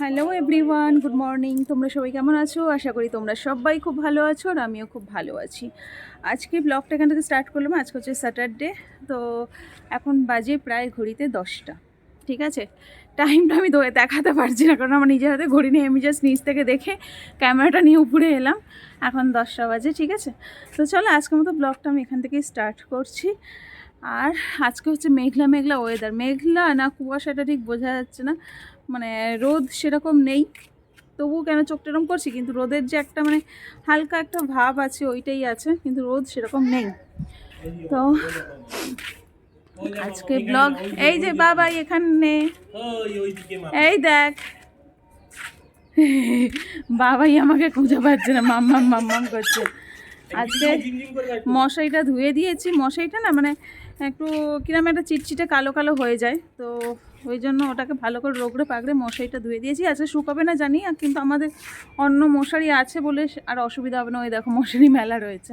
Hello everyone good morning তোমরা সবাই কেমন আছো? আশা করি তোমরা সবাই খুব ভালো আছো আর আমিও খুব ভালো আছি। আজকে ব্লগটা এখান থেকে স্টার্ট করলাম। আজকে হচ্ছে স্যাটারডে তো এখন বাজে প্রায় ঘড়িতে দশটা। ঠিক আছে? টাইমটা আমি দেখাতে পারছি না, কারণ আমার নিজের হাতে ঘড়ি নিয়ে আমি জাস্ট নিচ থেকে দেখে ক্যামেরাটা নিয়ে উপরে এলাম। এখন দশটা বাজে, ঠিক আছে? তো চলো, আজকের মতো ব্লগটা আমি এখান থেকেই স্টার্ট করছি। আর আজকে হচ্ছে মেঘলা মেঘলা ওয়েদার মেঘলা না, কুয়াশাটা ঠিক বোঝা যাচ্ছে না। মানে রোদ সেরকম নেই। তবুও কেন চোখটা এরকম করছি? কিন্তু রোদের যে একটা মানে হালকা একটা ভাব আছে, ওইটাই আছে। কিন্তু রোদ সেরকম নেই। তো আজকে ব্লগ এই যে বাবাই এখানে। এই দেখ। বাবাই আমাকে খুঁজে পাচ্ছে না। মাম্মাম মাম্মাম করছে। আজকে মশারিটা ধুয়ে দিয়েছি। মশারিটা না মানে একটু কিরম একটা চিটচিটে কালো কালো হয়ে যায়। তো ওই জন্য ওটাকে ভালো করে রোগড়ে পাগড়ে মশারিটা ধুয়ে দিয়েছি। আজকে শুকাবে না জানি আর কিন্তু আমাদের অন্য মশারি আছে বলে আর অসুবিধা হবে না। ওই দেখো মশারি মেলা রয়েছে।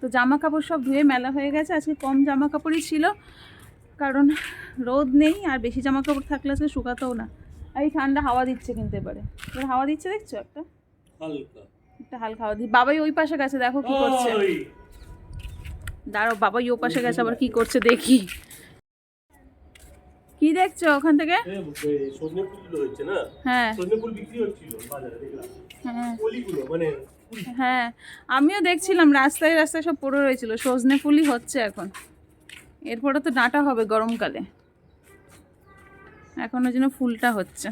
তো জামা কাপড় সব ধুয়ে মেলা হয়ে গেছে। আজকে কম জামা কাপড়ই ছিল কারণ রোদ নেই আর বেশি জামা কাপড় থাকলে আজকে শুকাতেও না। এই ঠান্ডা হাওয়া দিচ্ছে কিন্তু এবারে। এবার হাওয়া দিচ্ছে দেখছ একটা? হালকা। একটা হালকা হাওয়া দিচ্ছে বাবাই ওই পাশে গেছে দেখো কি করছে। দাঁড়াও বাবাই ও পাশে গেছে আবার কি করছে দেখি। কি দেখছ ওখান থেকে? হ্যাঁ। হ্যাঁ। মানে হ্যাঁ আমিও দেখছিলাম রাস্তায় রাস্তায় সব পড়ে রয়েছিল সজনে ফুলই হচ্ছে এখন। এরপরে তো ডাঁটা হবে গরমকালে। এখন ওই জন্য ফুলটা হচ্ছে।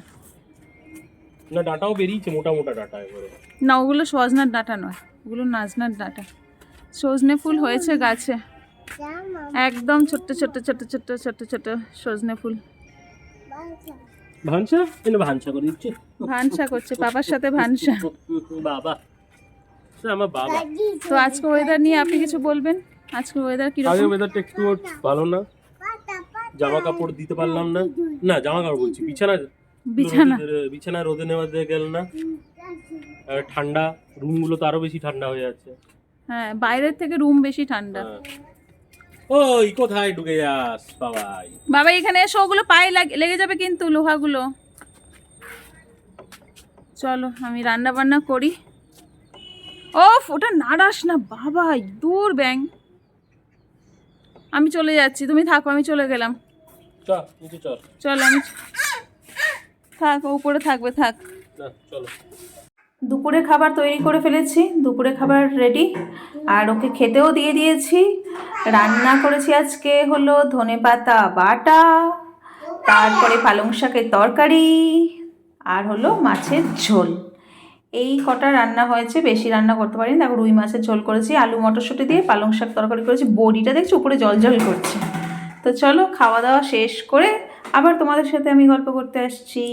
না ডাটাও বেরিয়েছে মোটা মোটা ডাটা এবারে। না ওগুলো সজনার ডাঁটা নয় ওগুলো নাজনার ডাঁটা। সজনে ফুল হয়েছে গাছে। একদম ছোট্ট ছোট্ট ছোট্ট ছোট্ট ছোট্ট ছোট্ট সজনে ফুল। ভানসা? এনে ভানসা করে দিচ্ছে। ভানসা করছে পাপার সাথে ভানসা। বাবা। আমার বাবা। তো আজকে ওয়েদার নিয়ে আপনি কিছু বলবেন? আজকে ওয়েদার আগে কীরকম ওয়েদারটা একটু ভালো না। জামা কাপড় দিতে পারলাম না। না জামা কাপড় বলছি বিছানা বিছানা। বিছানা রোদে নেওয়া গেল না। ঠান্ডা রুমগুলো তো আরও বেশি ঠান্ডা হয়ে যাচ্ছে। হ্যাঁ বাইরের থেকে রুম বেশি ঠান্ডা। হ্যাঁ। ওই কোথায় ঢুকে যাস বাবাই? বাবা এখানে এসো ওগুলো পায়ে লেগে যাবে কিন্তু লোহাগুলো। চলো আমি রান্না বান্না করি। ও ওটা নাড়াস না বাবা দূর ব্যাং। আমি চলে যাচ্ছি তুমি থাকো আমি চলে গেলাম। চ নিচে চল। চলো আমি থাক ও উপরে থাকবে থাক। দুপুরে খাবার তৈরি করে ফেলেছি দুপুরে খাবার রেডি আর ওকে খেতেও দিয়ে দিয়েছি। রান্না করেছি আজকে হলো ধনে পাতা বাটা তারপরে পালং শাকের তরকারি আর হলো মাছের ঝোল। এই কটা রান্না হয়েছে বেশি রান্না করতে পারিনি। দেখো রুই মাছের ঝোল করেছি আলু মটরশুঁটি দিয়ে পালং শাক তরকারি করেছি বড়িটা দেখছি উপরে জল জল করছে। তো চলো খাওয়া দাওয়া শেষ করে আবার তোমাদের সাথে আমি গল্প করতে আসছি।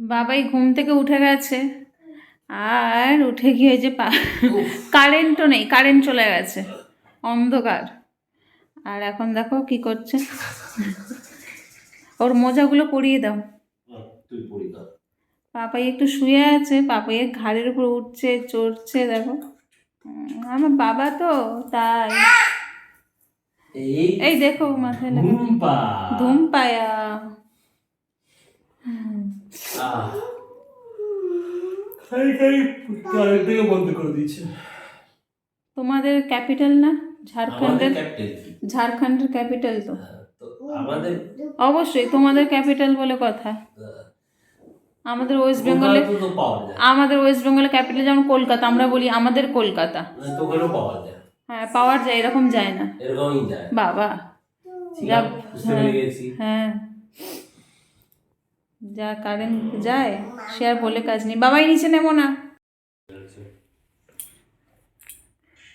বাবাই ঘুম থেকে উঠে গেছে। আর উঠে গিয়ে যে কারেন্টও নেই কারেন্ট চলে গেছে অন্ধকার। আর এখন দেখো কি করছে। ওর মোজাগুলো পরিয়ে দাও। তুই পড়ি দাও। পাপাই একটু শুয়ে আছে পাপাইয়ের ঘাড়ের উপর উঠছে চড়ছে দেখো। আমার বাবা তো তাই। এই দেখো মাথায় লাগে ঘুমপা ধুম পায়া খাই খাই কারেন্ট থেকে বন্ধ করে দিয়েছে। তোমাদের ক্যাপিটাল না? ঝাড়খণ্ডের? ঝাড়খণ্ডের ক্যাপিটাল তো। আমাদের অবশ্যই তোমাদের ক্যাপিটাল বলে কথা। আমাদের ওয়েস্ট বেঙ্গলে আমাদের ওয়েস্ট বেঙ্গলের ক্যাপিটাল যেমন কলকাতা আমরা বলি আমাদের কলকাতা। ওখানেও পাওয়া যায়। হ্যাঁ পাওয়ার যায় এরকম যায় না। এরকমই যায়। বাবা গেছি। হ্যাঁ। যা কারেন্ট যায় সে আর বলে কাজ নেই। বাবাই নিচে নেব না।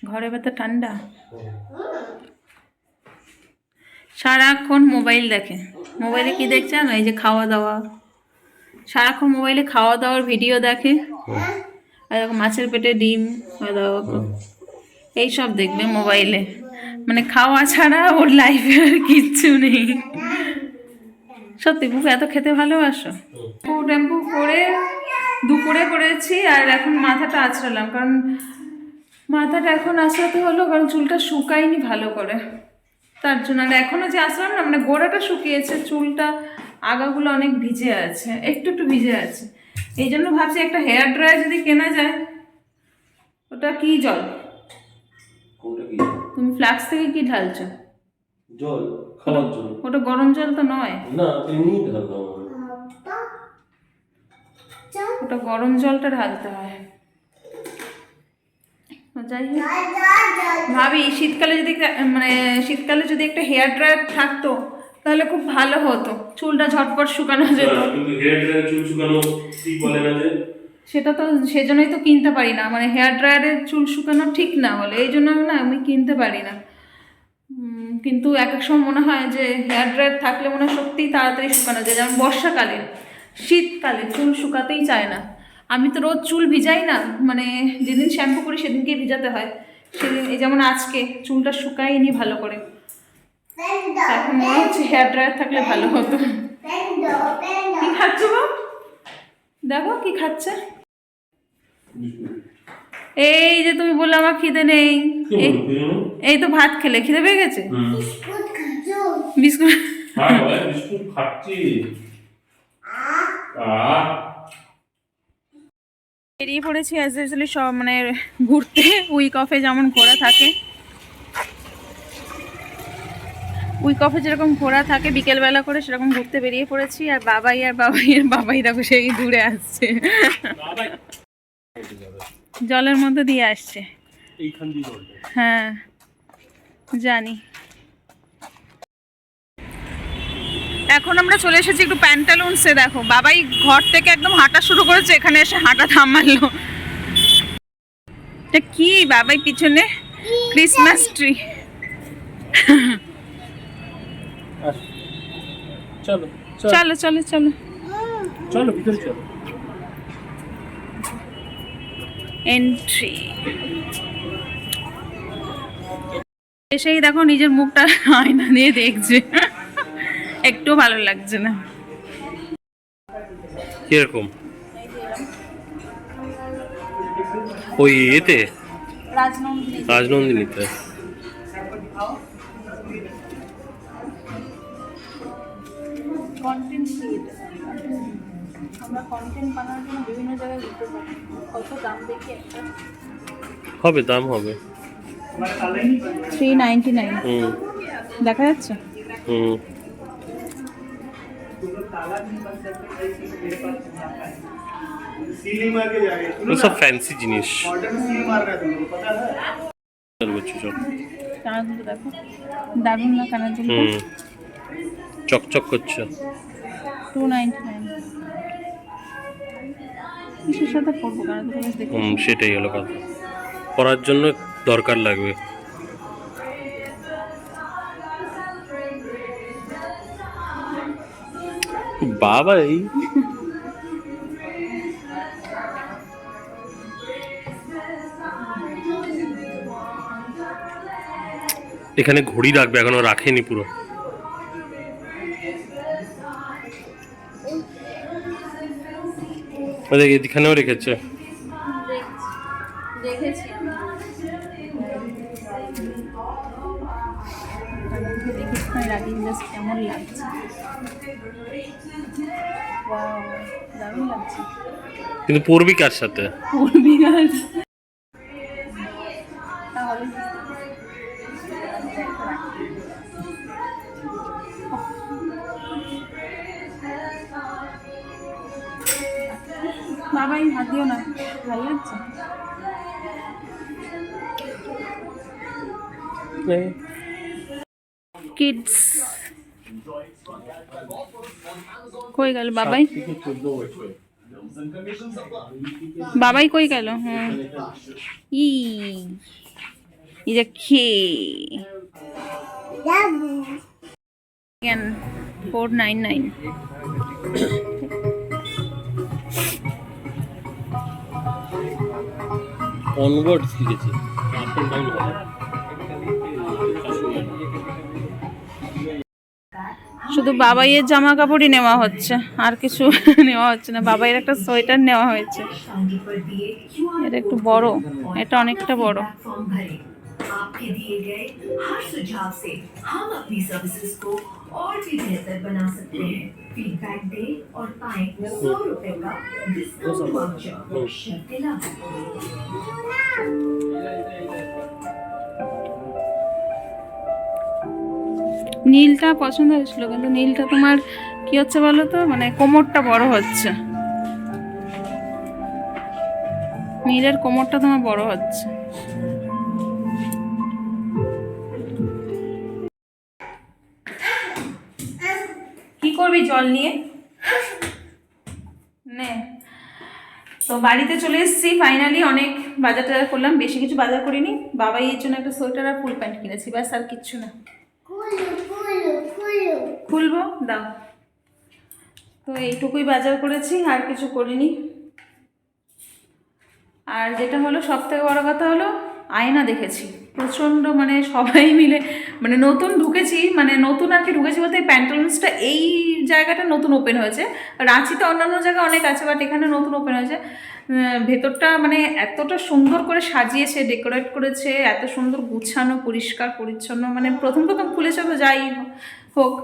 ঘরে ভেতর ঠান্ডা। সারাক্ষণ মোবাইল দেখে। মোবাইলে কি দেখছে না এই যে খাওয়া দাওয়া। সারাক্ষণ মোবাইলে খাওয়া দাওয়ার ভিডিও দেখে। আর মাছের পেটে ডিম ওই দেখো এইসব দেখবে মোবাইলে। মানে খাওয়া ছাড়া ওর লাইফে আর কিচ্ছু নেই। সত্যি বুক এত খেতে ভালোবাসো? ট্যাম্পু করে দুপুরে করেছি আর এখন মাথাটা আছড়ালাম। কারণ মাথাটা এখন আছড়াতে হলো, কারণ চুলটা শুকায়নি ভালো করে। তার জন্য আর এখনও যে আসলাম না মানে গোড়াটা শুকিয়েছে, চুলটা, আগাগুলো অনেক ভিজে আছে, একটু একটু ভিজে আছে। এই জন্য ভাবছি একটা হেয়ার ড্রায়ার যদি কেনা যায়, ওটা কি জল? ফ্লাক্স থেকে কি ঢালছো? জল খাওয়ার জন্য ওটা গরম জল তো নয়। না এমনি ঢালতাম ওটা গরম জলটা ঢালতে হয়। যাই ভাবি শীতকালে যদি একটা- মানে শীতকালে যদি একটা হেয়ার ড্রায়ার থাকতো তাহলে খুব ভালো হতো। চুলটা ঝটপট শুকানো যেত। কিন্তু হেয়ার ড্রায়ার চুল শুকানো ঠিক বলে না যে। সেটা তো সেজন্যই তো কিনতে পারি না। মানে হেয়ার ড্রায়ারের চুল শুকানো ঠিক না বলে এই জন্য না আমি কিনতে পারি না। কিন্তু এক এক সময় মনে হয় যে হেয়ার ড্রায়ার থাকলে মনে হয় সত্যিই তাড়াতাড়ি শুকানো যায়। যেমন বর্ষাকালে শীতকালে চুল শুকাতেই চায় না। আমি তো রোজ চুল ভিজাই না। মানে যেদিন শ্যাম্পু করি সেদিনকেই ভিজাতে হয়। সেদিন এই যেমন আজকে চুলটা শুকাইনি ভালো করে। এখন মনে হচ্ছে হেয়ার ড্রায়ার থাকলে ভালো হতো। কি খাচ্ছ দেখো কি খাচ্ছে। এই যে তুমি বললে আমার খিদে নেই। এই- তো ভাত খেলে খিদে পেয়ে গেছে? বিস্কুট হ্যাঁ বেরিয়ে পড়েছি অ্যাজ ইউজুয়ালি সব মানে ঘুরতে উইক অফে যেমন ঘোরা থাকে। উইক অফে যেরকম ঘোরা থাকে বিকেলবেলা করে সেরকম ঘুরতে বেরিয়ে পড়েছি। আর বাবাই আর বাবাই আর বাবাই দেখো সেই দূরে আসছে। জলের মধ্যে দিয়ে আসছে। হ্যাঁ জানি। এখন আমরা চলে এসেছি একটু প্যান্টালুন্সে দেখো। বাবাই ঘর থেকে একদম হাঁটা শুরু করেছে এখানে এসে হাঁটা থামালো। এটা কি বাবাই পিছনে? ক্রিসমাস ট্রি চলো। চলো চলো চলো। চলো ভিতরে চলো। এন্ট্রি এসেই দেখো নিজের মুখটা আয়না দিয়ে দেখছে। একটু ভালো লাগছে না। কীরকম? ওই এতে? রাজনন্দিনী। রাজনন্দিনীতে। কন্টেন্ট আমরা কন্টেন্ট বানানোর জন্য বিভিন্ন জায়গায় ঘুরতে পারি। কত দাম দেখি একটা? হবে দাম হবে। থ্রি নাইনটি নাইন দেখা যাচ্ছে? হুম। সব জিনিস। দারুণ না কানের জন্য চকচক করছে। টু নাইনটি নাইন কিসের সাথে পড়ব হুম সেটাই হলো কথা। পড়ার জন্য দরকার লাগবে। বাবা এই এখানে ঘড়ি রাখবে এখনও রাখেনি পুরো। এখানেও রেখেছে। কেমন লাগছে কিন্তু পূর্বিকার সাথে? পড়বি দিও না। ভালো লাগছে? কিডস কই গেল? বাবাই? বাবাই কই গেল? হ্যাঁ। ই। ই যে খে। ফোর নাইন নাইন অনওয়ার্ডস লিখেছে আপ এন্ড ডাউন হবে শুধু বাবাইয়ের জামা কাপড়ই নেওয়া হচ্ছে আর কিছু নেওয়া হচ্ছে না বাবাইয়ের একটা সোয়েটার নেওয়া হয়েছে এটা একটু বড় এটা অনেকটা বড় प्लेटफॉर्म भरें आपके दिए गए हर सुझाव से हम अपनी सर्विसेज को और भी बेहतर बना सकते हैं फीडबैक दे और पाए सौ रुपए का डिस्काउंट वाउचर शर्तें लागू নীলটা পছন্দ হয়েছিল কিন্তু নীলটা তোমার কি হচ্ছে বলো তো মানে কোমরটা বড় হচ্ছে নীলের কোমরটা তোমার বড় হচ্ছে করবি জল নিয়ে? নে। তো বাড়িতে চলে এসেছি ফাইনালি অনেক বাজার টাজার করলাম বেশি কিছু বাজার করিনি। বাবাই এর জন্য একটা সোয়েটার আর ফুল প্যান্ট কিনেছি ব্যাস আর কিচ্ছু না। খুলবো? দাও। তো এইটুকুই বাজার করেছি আর কিছু করিনি। আর যেটা হলো সব থেকে বড় কথা হলো আয়না দেখেছি। প্রচণ্ড মানে সবাই মিলে মানে নতুন ঢুকেছি মানে নতুন আর কি ঢুকেছি বলতে এই প্যান্টালুন্সটা এই জায়গাটা নতুন ওপেন হয়েছে। রাঁচিতে অন্যান্য জায়গায় অনেক আছে বাট এখানে নতুন ওপেন হয়েছে। ভেতরটা মানে এতটা সুন্দর করে সাজিয়েছে ডেকোরেট করেছে, এত সুন্দর গুছানো, পরিষ্কার, পরিচ্ছন্ন মানে প্রথম প্রথম খুলেছে তো যাই হোক।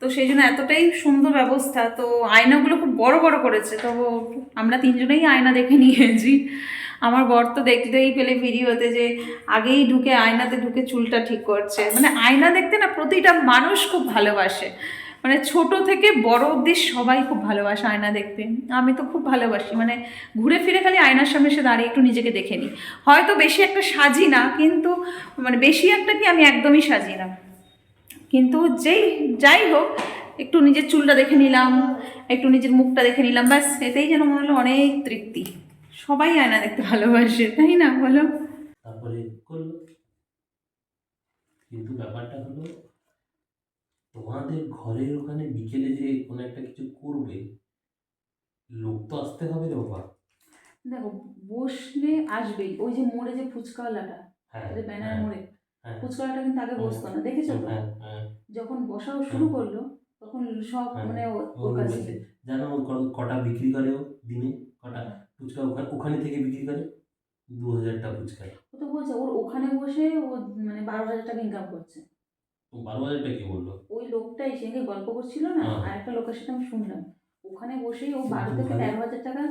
তো সেই জন্য এতটাই সুন্দর ব্যবস্থা। তো আয়নাগুলো খুব বড় বড় করেছে, তো আমরা তিনজনেই আয়না দেখে নিয়েছি। আমার বর তো দেখতেই পেলে ভিডিওতে যে আগেই ঢুকে আয়নাতে ঢুকে চুলটা ঠিক করছে। মানে আয়না দেখতে না প্রতিটা মানুষ খুব ভালোবাসে। মানে ছোট থেকে বড় অবধি সবাই খুব ভালোবাসে আয়না দেখতে। আমি তো খুব ভালোবাসি। মানে ঘুরে ফিরে খালি আয়নার সামনে এসে দাঁড়িয়ে একটু নিজেকে দেখে নিই। হয়তো বেশি একটা সাজি না, কিন্তু মানে বেশি একটা কি আমি একদমই সাজি না। কিন্তু যেই, যাই হোক, একটু নিজের চুলটা দেখে নিলাম, একটু নিজের মুখটা দেখে নিলাম, ব্যাস, এতেই যেন মনে হলো অনেক তৃপ্তি। সবাই আয়না দেখতে ভালোবাসে তাই না বলো? তারপরে করল। কিন্তু ব্যাপারটা হলো তোমাদের ঘরের ওখানে বিকেলে যে কোনো একটা কিছু করবে লোক তো আসতে হবে রে বাবা। দেখো বসলে আসবেই। ওই যে মোড়ে যে ফুচকাওয়ালাটা হ্যাঁ যে ব্যানার হ্যাঁ, মোড়ে হ্যাঁ, ফুচকাওয়ালাটা কিন্তু আগে বসতো না দেখেছ তো? হ্যাঁ, হ্যাঁ। যখন বসাও শুরু করল তখন সব হ্যাঁ, মানে ওর কাছে জানো কটা বিক্রি করে ও দিনে? কটা? ফুচকা ওখানে ওখানে থেকে বিক্রি করে দু হাজারটা ফুচকা। ও তো বলছে ওর ওখানে বসে ও মানে বারো হাজার টাকা ইনকাম করছে। বারো হাজারটা কে বলল? ওই লোকটাই সেদিন গল্প করছিল না হ্যাঁ। আর একটা লোকের সাথে আমি শুনলাম। ওখানে বসেই ও বারো থেকে তেরো হাজার টাকা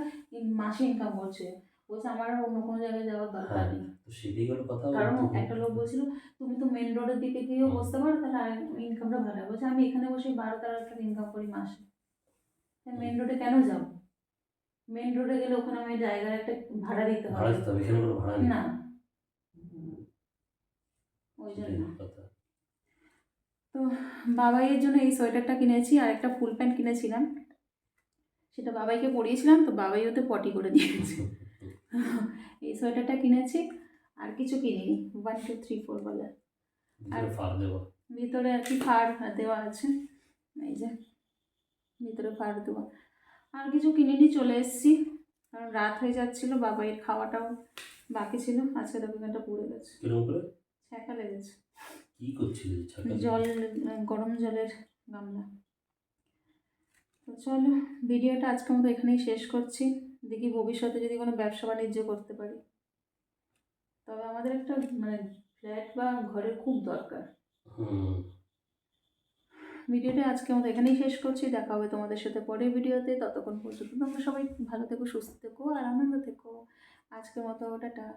মাসে ইনকাম করছে। বলছে আমার অন্য কোনো জায়গায় যাওয়ার দরকার হ্যাঁ। নেই। সেটাই হলো কথা কারণ একটা লোক বলছিল তুমি তো মেন রোডের দিকে গিয়েও বসতে পারো তাহলে ইনকামটা ভালো হবে। বলছে আমি এখানে বসে বারো তেরো টাকা ইনকাম করি মাসে। মেন রোডে কেন যাব? মেন রোডে গেলে ওখানে আমি জায়গার একটা ভাড়া দিতে হবে। ভাড়া দিতে হবে এখানে কোনো ভাড়া নেই না। ওই জন্য। তো বাবাইয়ের জন্য এই সোয়েটারটা কিনেছি আর একটা ফুল প্যান্ট কিনেছিলাম। সেটা বাবাইকে পরিয়েছিলাম তো বাবাই ওতে পটি করে দিয়েছে। এই সোয়েটারটা কিনেছি আর কিছু কিনিনি। ওয়ান টু থ্রি ফোর বলে। আর ফার দেবো ভিতরে আর কি ফাড় দেওয়া আছে। এই যে ভিতরে ফাড় দেওয়া। আর কিছু কিনিনি চলে এসেছি। কারণ রাত হয়ে যাচ্ছিল বাবাইয়ের খাওয়াটাও বাকি ছিল। আজকে দোকানটা পুড়ে গেছে। ছ্যাঁকা লেগেছে। কি করছিলি জল গরম জলের গামলা। তো চলো ভিডিওটা আজকে মতো এখানেই শেষ করছি। দেখি ভবিষ্যতে যদি কোনো ব্যবসা বাণিজ্য করতে পারি। তবে আমাদের একটা মানে ফ্ল্যাট বা ঘরের খুব দরকার। হুম। ভিডিওটা আজকে আমাদের এখানেই শেষ করছি। দেখা হবে তোমাদের সাথে পরের ভিডিওতে। ততক্ষণ পর্যন্ত তোমরা সবাই ভালো থেকো, সুস্থ থেকো আর আনন্দ থেকো। আজকের মতো, টাটা।